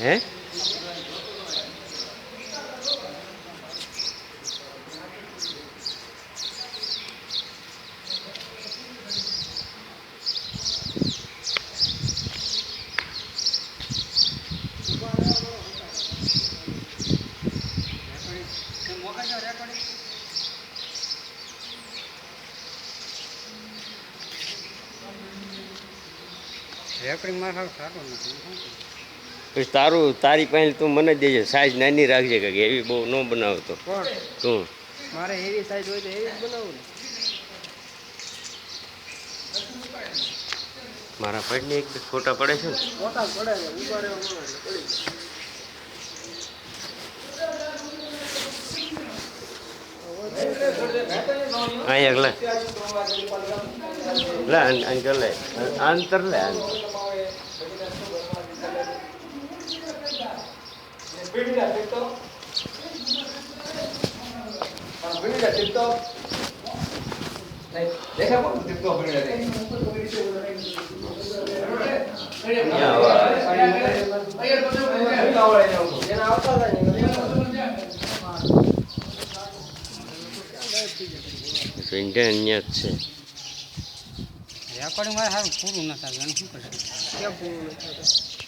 હે? રેકર્ડિંગમાં સારું સારું નથી. પછી તારું તારી પાસે તું મને દેજે સાઈઝ નાની રાખજે કે એવી બહુ ન બનાવતો. તું. મારે એવી સાઈઝ હોય તો એવી બનાવું મારા પડને એક ફોટા પડે છે ને. પડે ને ઊભા રહેવા પડી. અહીંયા લે. લે અંકલ લે અંતર લે આંતર લે આંતર જેને આવતા થાય ને એને પિંડે અહીંયા જ છે રેકોર્ડિંગ મારે સારું પૂરું ન થાય એનું શું કરે કેમ પૂરું ન થાય